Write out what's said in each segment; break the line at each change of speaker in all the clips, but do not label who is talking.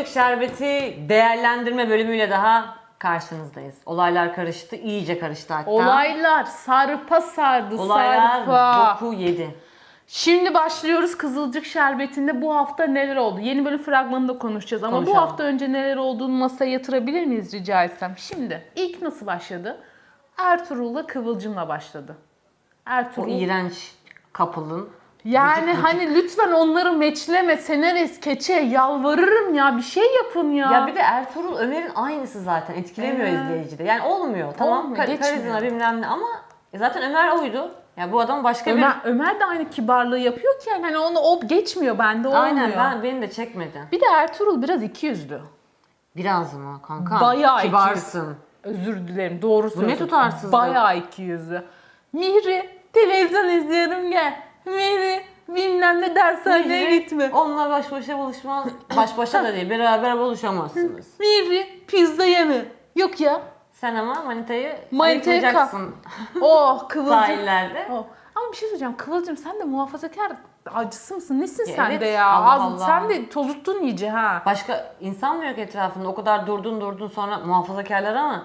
Kızılcık Şerbeti değerlendirme bölümüyle daha karşınızdayız. Olaylar karıştı, iyice karıştı hatta.
Olaylar sarpa sardı
Olaylar
sarpa.
boku yedi.
Şimdi başlıyoruz Kızılcık Şerbeti'nde bu hafta neler oldu? Yeni bölüm fragmanında konuşacağız ama bu
Konuşalım.
hafta önce neler olduğunu masaya yatırabilir miyiz rica etsem? Şimdi ilk nasıl başladı? Ertuğrul'la Kıvılcım'la başladı.
O
Ertuğrul
iğrenç couple'ın
yani hani lütfen onları meçleme senarist keçe yalvarırım ya bir şey yapın ya.
Ya bir de Ertuğrul Ömer'in aynısı zaten. Etkilemiyor
Evet.
izleyicide. Yani olmuyor. Tamam
Olmuyor,
kar- karizma bilmem ne ama e zaten Ömer oydu. Ya bu adam başka
Ömer, Ömer de aynı kibarlığı yapıyor ki yani hani onu o geçmiyor bende
bir...
olmuyor.
Aynen ben beni de çekmedi.
Bir de Ertuğrul biraz ikiyüzlü.
Biraz mı kanka?
Bayağı
Kibarsın.
Özür dilerim doğru
Bu ne
söylüyorsun.
tutarsızlık?
Bayağı iki yüzlü. Mihri televizyon izliyorum gel. Mihri bilmem ne dershaneye gitme.
Onunla baş başa buluşmaz. Baş başa da değil. Beraber buluşamazsınız.
Mihri pizza yeme. Yok ya.
Sen ama manitayı
Manitayı
ayıklayacaksın
Oh Kıvılcım.
sahillerde.
Oh. Ama bir şey söyleyeceğim. Kıvılcım sen de muhafazakar acısı mısın? Nesin
Ya
sen
evet,
de ya?
Allah
Az-
Allah.
Sen de tozuttun iyice ha.
Başka insan mı yok etrafında? O kadar durdun durdun sonra muhafazakarlar ama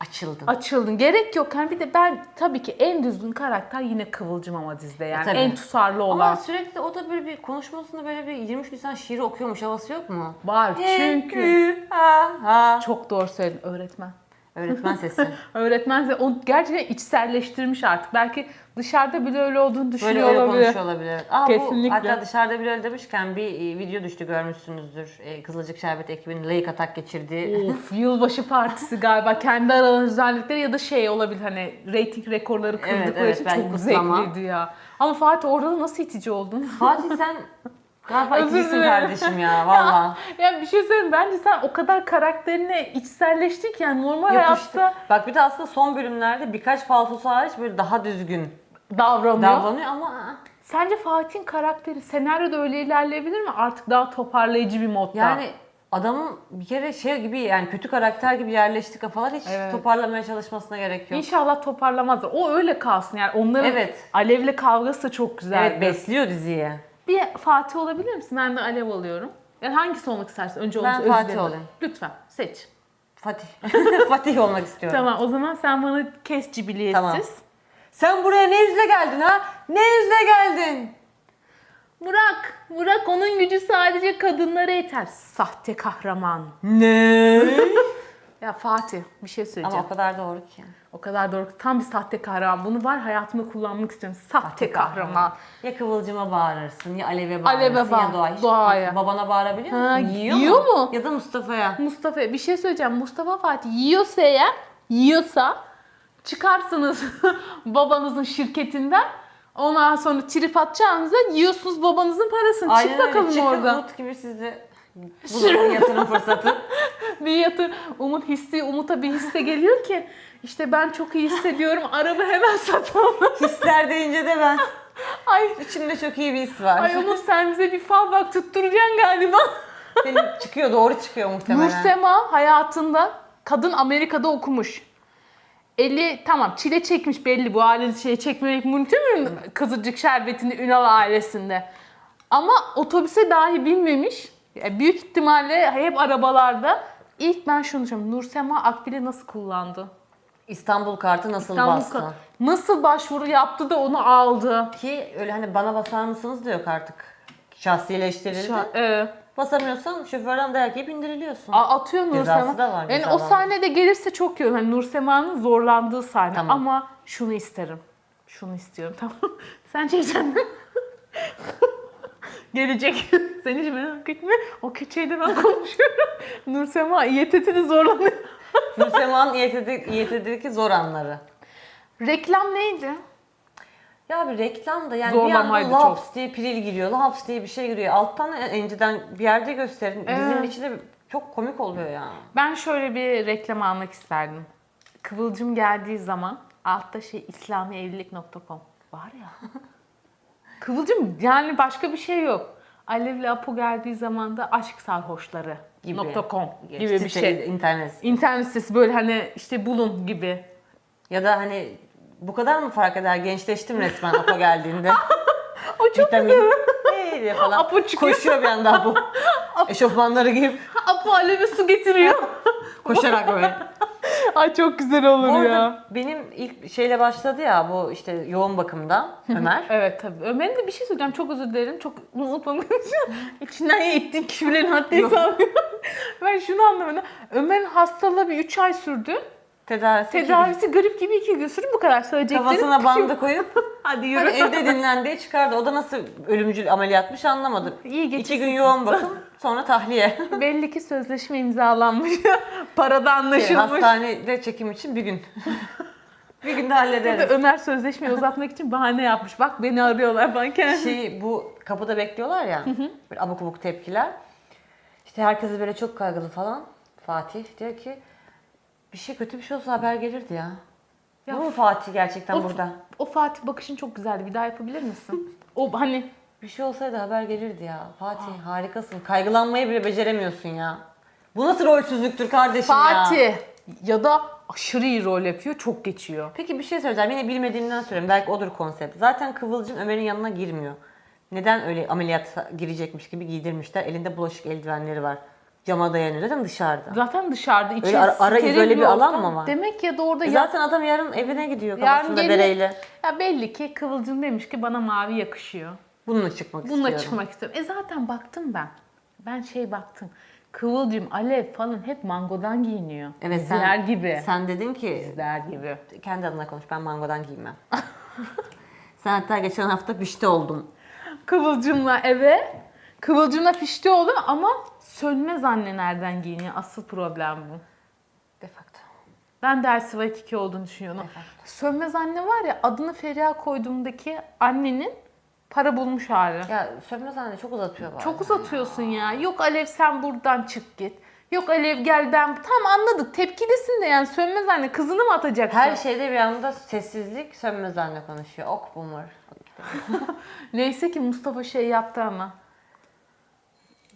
açıldın.
Açıldın. Gerek yok. Yani bir de ben tabii ki en düzgün karakter yine Kıvılcım ama dizide yani.
E, tabii.
en tutarlı olan.
Ama sürekli o da böyle bir konuşmasında böyle bir 23 Nisan şiiri okuyormuş havası yok mu?
Var çünkü.
ha ha.
Çok doğru söyledin öğretmen.
Öğretmen sesi.
Öğretmen de onu gerçekten içselleştirmiş artık. Belki dışarıda bile öyle olduğunu
Böyle
düşünüyor
öyle
olabilir.
konuşuyor olabilir. Aa,
Kesinlikle.
Bu, hatta dışarıda bile öyle demişken bir e, video düştü görmüşsünüzdür. E, Kızılcık Şerbeti ekibinin like atak geçirdiği.
Of yılbaşı partisi galiba kendi aralarında düzenledikleri ya da şey olabilir hani reyting rekorları
Evet,
kırdıkları
evet,
için
belki
çok
kutlama.
zevkliydi ya. Ama Fatih orada da nasıl itici oldun?
Fatih sen galiba
Özür
ikisin
dilerim.
kardeşim ya valla.
ya bir şey söyleyeyim bence sen o kadar karakterine içselleştin ki yani normal
Yapıştı.
hayatta
Bak bir de aslında son bölümlerde birkaç falsosu hariç böyle daha düzgün
davranıyor.
davranıyor ama
Sence Fatih'in karakteri senaryoda öyle ilerleyebilir mi? Artık daha toparlayıcı bir modda.
yani adamın bir kere şey gibi yani kötü karakter gibi yerleşti kafalar hiç
Evet.
toparlamaya çalışmasına gerek yok.
İnşallah toparlamazlar. O öyle kalsın yani onların
Evet.
Alev'le kavgası da çok güzel.
Evet besliyor diziyi.
Bir Fatih olabilir misin? Ben de Alev oluyorum. Yani hangisi olmak istersin? Önce
Ben Fatih olayım.
Lütfen seç.
Fatih. Fatih olmak istiyorum.
Tamam o zaman sen bana kes cibiliyetsiz.
Tamam. Sen buraya ne yüzle geldin ha? Ne yüzle geldin?
Burak, Burak onun gücü sadece kadınlara yeter. Sahte kahraman.
Ne?
Ya Fatih bir şey söyleyeceğim.
Ama o kadar doğru ki.
O kadar doğru. Tam bir sahte kahraman. Bunu var hayatımda kullanmak istiyorum. Sahte, kahraman.
Ya Kıvılcım'a bağırırsın ya Alev'e bağırırsın
Alev'e bağır-
ya Doğa'ya.
Doğa'ya.
Babana bağırabiliyor
Ha,
musun? Yiyor,
yiyor
mu?
mu?
Ya da Mustafa'ya.
Mustafa bir şey söyleyeceğim. Mustafa Fatih yiyorsa eğer, yiyorsa çıkarsınız babanızın şirketinden. Ondan sonra trip atacağınıza yiyorsunuz babanızın parasını.
Aynen
Çık
öyle.
bakalım
Çıkın
orada.
Gibi siz de bulun yatırım fırsatı.
Bir yatır, Umut hissi, Umut'a bir hisse geliyor ki işte ben çok iyi hissediyorum. Araba hemen satalım.
Hisler deyince de ben.
ay,
İçimde çok iyi bir his var.
ay Umut sen bize bir fal bak tutturacaksın galiba.
Senin çıkıyor doğru çıkıyor muhtemelen.
Nursema hayatında kadın Amerika'da okumuş. Eli tamam çile çekmiş belli bu aile şey çekmemek mümkün mü Kızılcık Şerbeti'nde Ünal ailesinde. Ama otobüse dahi binmemiş. Yani büyük ihtimalle hep arabalarda. İlk ben şunu düşünüyorum. Nursema Akbil'i nasıl kullandı?
İstanbul kartı nasıl
İstanbul
bastı?
Ka- Nasıl başvuru yaptı da onu aldı?
Ki öyle hani bana basar mısınız da yok artık. Şahsileştirildi.
Şa- e,
Basamıyorsan şoförden dayak yiyip indiriliyorsun.
a- atıyor
Cezası
Nursema.
da var,
Yani o
cezalandırma.
sahnede gelirse çok iyi. Hani Nursema'nın zorlandığı sahne.
Tamam.
Ama şunu isterim. Şunu istiyorum tamam. Sen çekeceksin? Gelecek. Sen hiç merak etme. O keçeyle ben konuşuyorum. Nursema İETT'de zorlanıyor.
Nursema'nın İETT'deki İETT'deki zor anları.
Reklam neydi?
Ya bir reklam da yani
Zorlamaydı
bir anda
çok.
laps diye piril giriyor, laps diye bir şey giriyor. Alttan önceden bir yerde gösterin. Dizinin
Evet.
içinde çok komik oluyor ya.
Ben şöyle bir reklam almak isterdim. Kıvılcım geldiği zaman altta şey islamievlilik.com var ya. Kıvılcım yani başka bir şey yok. Alev'le Apo geldiği zaman da aşk sarhoşları
Gibi.
.com gibi bir
Site,
şey.
internet.
İnternet sitesi böyle hani işte bulun gibi.
Ya da hani bu kadar mı fark eder? Gençleştim resmen Apo geldiğinde.
O çok
Vitamin.
güzel.
Diye falan.
Apo çıkıyor.
Koşuyor bir anda Apo. Eşofmanları giyip.
Apo Apo Alev'e su getiriyor.
Koşarak böyle.
Ay çok güzel
Bu
olur
arada
ya.
benim ilk şeyle başladı ya bu işte yoğun bakımda Ömer.
Evet tabii. Ömer'in de bir şey söyleyeceğim. Çok özür dilerim. Çok unutmam. İçinden ettiğin kişilerin haddi hesabı. yok. ben şunu anlamadım. Ömer'in hastalığı bir 3 ay sürdü.
Tedavisi.
Tedavisi grip gibi 2 gün sürdü. Bu kadar söyleyeceklerim.
Kafasına bandı koyup
Hadi yürü.
Hani evde dinlen diye çıkardı. O da nasıl ölümcül ameliyatmış anlamadım.
İyi
İki
geçirsin.
gün yoğun bakım sonra tahliye.
Belli ki sözleşme imzalanmış. Parada anlaşılmış.
Hastanede çekim için bir gün. bir günde hallederiz.
Ömer sözleşmeyi uzatmak için bahane yapmış. Bak beni arıyorlar falan kendi.
Şey bu kapıda bekliyorlar ya. Böyle abuk abuk tepkiler. İşte herkes böyle çok kaygılı falan. Fatih diyor ki bir şey kötü bir şey olsa haber gelirdi ya.
Ya-
Bu mu Fatih gerçekten
O-
burada?
O Fatih bakışın çok güzeldi. Bir daha yapabilir misin? o hani
Bir şey olsaydı haber gelirdi ya. Fatih harikasın. Kaygılanmayı bile beceremiyorsun ya. Bu nasıl rolsüzlüktür kardeşim ya?
Fatih ya da aşırı iyi rol yapıyor. Çok geçiyor.
Peki bir şey söyleyeceğim. Yine bilmediğimden söyleyeyim. Belki odur konsept. Zaten Kıvılcım Ömer'in yanına girmiyor. Neden öyle ameliyat girecekmiş gibi giydirmişler? Elinde bulaşık eldivenleri var. Cama dayanıyor. Zaten dışarıda.
Zaten dışarıda içi
Öyle ara- ara
steril
izole bir alan
ortam.
mı var?
Demek ya da orada
E
ya,
zaten adam yarın evine gidiyor
Yarın
kafasında
geliyor.
bereyle.
ya belli ki Kıvılcım demiş ki bana mavi yakışıyor.
Bununla çıkmak
Bununla
istiyorum.
çıkmak istiyorum. E zaten baktım ben. Ben şey baktım. Kıvılcım, Alev falan hep mangodan giyiniyor.
Evet
Bizler
sen,
gibi.
Sen dedin ki
Bizler gibi.
kendi adına konuş ben mangodan giymem. sen hatta geçen hafta pişti oldun.
Kıvılcımla eve. Kıvılcımla pişti oldu ama sönmez anne nereden giyiniyor. Asıl problem bu.
Defakto.
Ben de Elsiva 2 olduğunu düşünüyorum. Sönmez anne var ya adını Feriha koyduğumdaki annenin para bulmuş hali.
Ya sönmez anne çok uzatıyor bazen.
Çok uzatıyorsun ya. Yok Alev sen buradan çık git. Yok Alev gel ben. Tam anladık. Tepkidesin de yani sönmez anne. Kızını mı atacaksın?
Her şeyde bir anda sessizlik sönmez anne konuşuyor. Ok boomer.
Neyse ki Mustafa şey yaptı ama.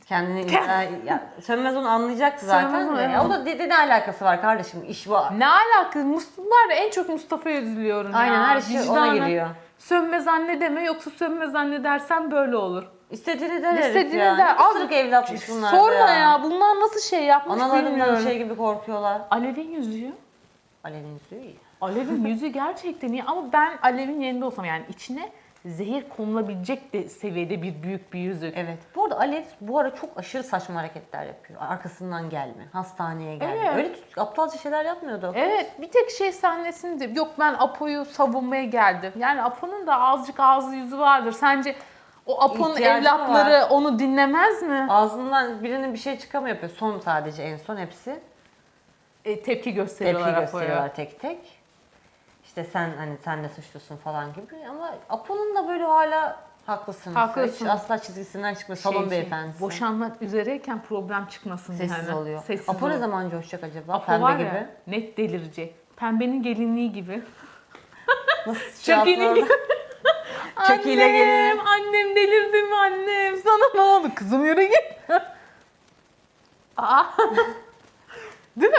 Kendini ya, ya, sönmez onu anlayacaktı zaten.
Sönmez
de. Ya, o da dedi ne alakası var kardeşim iş bu.
Ne alakası? Mustafa en çok Mustafa'ya üzülüyorum
Aynen
ya.
her şey ona
Vicdanen.
geliyor.
Sönmez anne deme yoksa sönmez anne dersen böyle olur.
İstediğini der herif
İstediğini
ya.
der.
Ne Isırık evlatmış bunlar da
Sorma ya. Bunlar nasıl şey yapmış
Analarından
bilmiyorum.
şey gibi korkuyorlar.
Alev'in yüzüğü.
Alev'in yüzüğü iyi.
Alev'in yüzü gerçekten iyi ama ben Alev'in yerinde olsam yani içine zehir konulabilecek de seviyede bir büyük bir yüzük.
Evet. Bu arada Alev bu ara çok aşırı saçma hareketler yapıyor. Arkasından gelme, hastaneye gelme.
Evet.
Öyle aptalca şeyler yapmıyordu.
Evet bir tek şey sahnesinde yok ben Apo'yu savunmaya geldim. Yani Apo'nun da azıcık ağzı yüzü vardır. Sence o Apo'nun
İhtiyacı
evlatları onu dinlemez mi?
Ağzından birinin bir şey çıkamıyor yapıyor. Son sadece en son hepsi.
E, tepki
Tepki
gösteriyorlar Apo'ya.
gösteriyorlar tek tek. İşte sen hani sen de suçlusun falan gibi ama Apo'nun da böyle hala haklısın.
Haklısın.
Hiç asla çizgisinden çıkmıyor. Salon
Şey, şey,
beyefendisi.
boşanmak üzereyken problem çıkmasın.
Sessiz
hani.
oluyor.
Sessiz
Apo ne zaman coşacak acaba?
Apo
Pembe
var
gibi.
ya net delirecek. Pembenin gelinliği gibi.
Nasıl ile geliyor.
Annem, annem delirdim annem. Sana ne oldu? Kızım yürü git. Aa.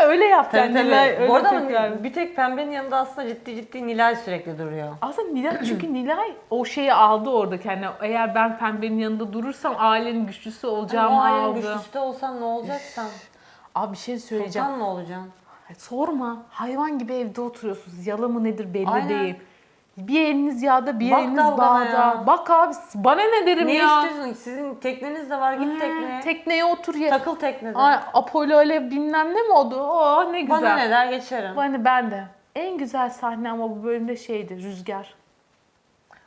Öyle yaptı.
Tabii
yani Nilay
tabii.
öyle
Bu arada
tekrar.
bir tek pembenin yanında aslında ciddi ciddi Nilay sürekli duruyor.
Aslında Nilay çünkü Nilay o şeyi aldı orada yani eğer ben pembenin yanında durursam ailenin güçlüsü olacağımı
ailenin
aldı.
güçlüsü de olsan ne olacaksan?
Abi bir şey söyleyeceğim.
Sultan mı olacaksın?
Sorma. Hayvan gibi evde oturuyorsunuz. Yalı mı nedir belli
Aynen.
değil. Bir eliniz yağda, bir
Bak
eliniz
dalgana
bağda.
ya.
Bak abi bana ne derim
Ne
ya?
istiyorsun? Sizin tekneniz de var git
He,
tekneye.
Tekneye otur ye.
Takıl teknede.
Ay Apollo öyle bilmem ne mi oldu? Oh ne güzel.
Bana ne der geçerim.
Hani ben de. En güzel sahne ama bu bölümde şeydi Rüzgar.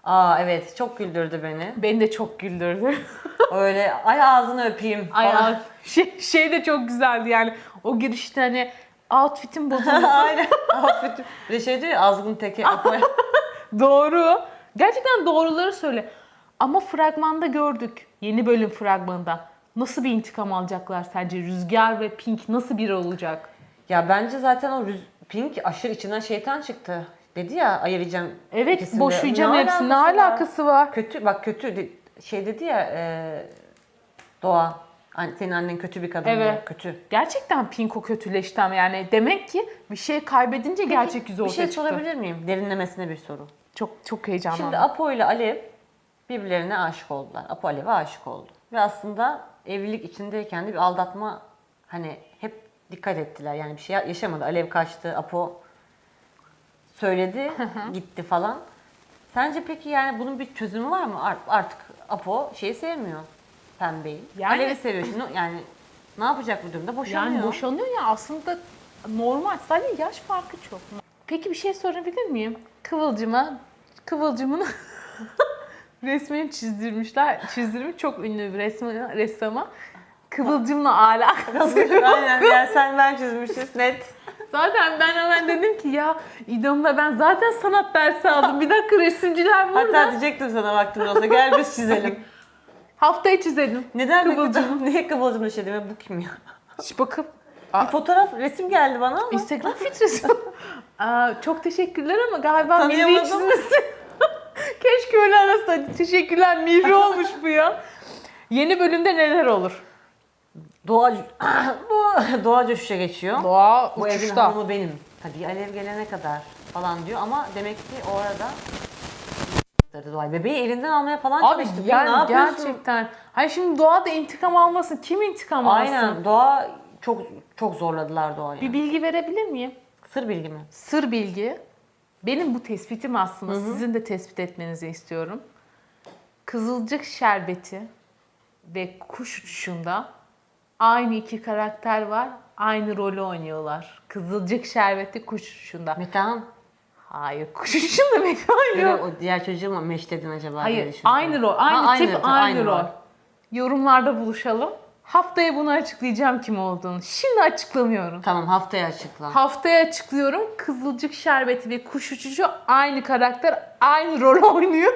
Aa evet çok güldürdü beni.
Beni de çok güldürdü.
Öyle ay ağzını öpeyim
Ay,
falan.
ay, şey, şey de çok güzeldi yani. O girişte hani outfit'in bozuldu.
Aynen. Affet. Bir de şey diyor ya azgın teki Apo'ya.
Doğru. Gerçekten doğruları söyle. Ama fragmanda gördük. Yeni bölüm fragmanında. Nasıl bir intikam alacaklar sence? Rüzgar ve Pink nasıl biri olacak?
ya bence zaten o rüz- Pink aşırı içinden şeytan çıktı. Dedi ya ayıracağım
Evet
ikisini de.
boşayacağım
Ne
hepsini. Ne
alakası var?
alakası var?
Kötü bak kötü de- şey dedi ya e, Doğa. Senin annen kötü bir kadın
Evet.
Kötü.
Gerçekten Pinko kötüleşti ama yani demek ki bir şey kaybedince gerçek yüzü
Bir
ortaya
şey
çıktı.
sorabilir miyim? Derinlemesine bir soru.
Çok çok heyecanlandım.
Şimdi Apo ile Alev birbirlerine aşık oldular. Apo Alev'e aşık oldu. Ve aslında evlilik içindeyken de bir aldatma hani hep dikkat ettiler. Yani bir şey yaşamadı. Alev kaçtı, Apo söyledi, gitti falan. Sence peki yani bunun bir çözümü var mı? Art- Artık Apo şeyi sevmiyor. Pembeyi.
Yani-
Alev'i seviyor şimdi. Yani ne yapacak bu durumda? Boşanıyor.
Yani boşanıyor ya aslında normal. Sadece yaş farkı çok. Peki bir şey sorabilir miyim? Kıvılcıma, Kıvılcım'ın resmini çizdirmişler. Çizdirmiş çok ünlü bir resmi, ressama. Kıvılcım'la alakası.
Aynen yani sen ben çizmişiz net.
zaten ben hemen dedim ki ya İdom'la ben zaten sanat dersi aldım. Bir dakika resimciler burada.
Hatta diyecektim sana vaktimiz olsa gel biz çizelim.
Haftaya çizelim.
Neden
Kıvılcım.
Kıvılcım? Niye Kıvılcım'la şey deme bu kim ya?
Şş, bakıp
Bir fotoğraf, resim geldi bana ama.
Instagram filtresi. Aa, çok teşekkürler ama galiba milli
Tanıyamadım.
çizmesi. Keşke öyle arasaydı. Teşekkürler milli olmuş bu ya. Yeni bölümde neler olur?
Doğa, bu Doğa coşuşa geçiyor.
Doğa
Bu evin
uçuşta.
hanımı benim. Tabii alev gelene kadar falan diyor ama demek ki o Doğa bebeği elinden almaya falan
Abi
çalıştı.
yani
ne yapıyorsun?
gerçekten. Hayır şimdi Doğa da intikam almasın. Kim intikam alsın?
Aynen. Doğa çok çok zorladılar Doğa'yı.
Bir bilgi verebilir miyim?
Sır bilgi mi?
Sır bilgi. Benim bu tespitim aslında. Sizin de tespit etmenizi istiyorum. Kızılcık şerbeti ve kuş uçuşunda aynı iki karakter var. Aynı rolü oynuyorlar. Kızılcık şerbeti kuş uçuşunda.
Metehan.
Hayır kuş uçuşunda mekan
Yok.
yok.
O diğer çocuğu mu meşledin acaba diye
Hayır
düşündüm.
aynı rol. Aynı
Ha,
tip aynı, rol. Yorumlarda buluşalım. Haftaya bunu açıklayacağım kim olduğunu. Şimdi açıklamıyorum.
Tamam haftaya açıkla.
Haftaya açıklıyorum. Kızılcık şerbeti ve kuş uçucu aynı karakter, aynı rol oynuyor.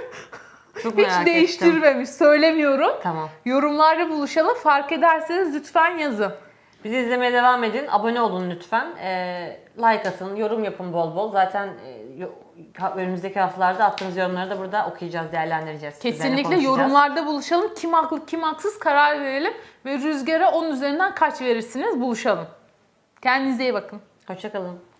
Çok merak
Hiç
ettim.
değiştirmemiş. Söylemiyorum.
Tamam.
Yorumlarda buluşalım. Fark ederseniz lütfen yazın.
Bizi izlemeye devam edin. Abone olun lütfen. Ee, like atın, yorum yapın bol bol. Zaten e, önümüzdeki haftalarda attığınız yorumları da burada okuyacağız, değerlendireceğiz.
Kesinlikle yorumlarda buluşalım. Kim haklı kim haksız karar verelim. Ve Rüzgar'a onun üzerinden kaç verirsiniz buluşalım. Kendinize iyi bakın.
Hoşçakalın.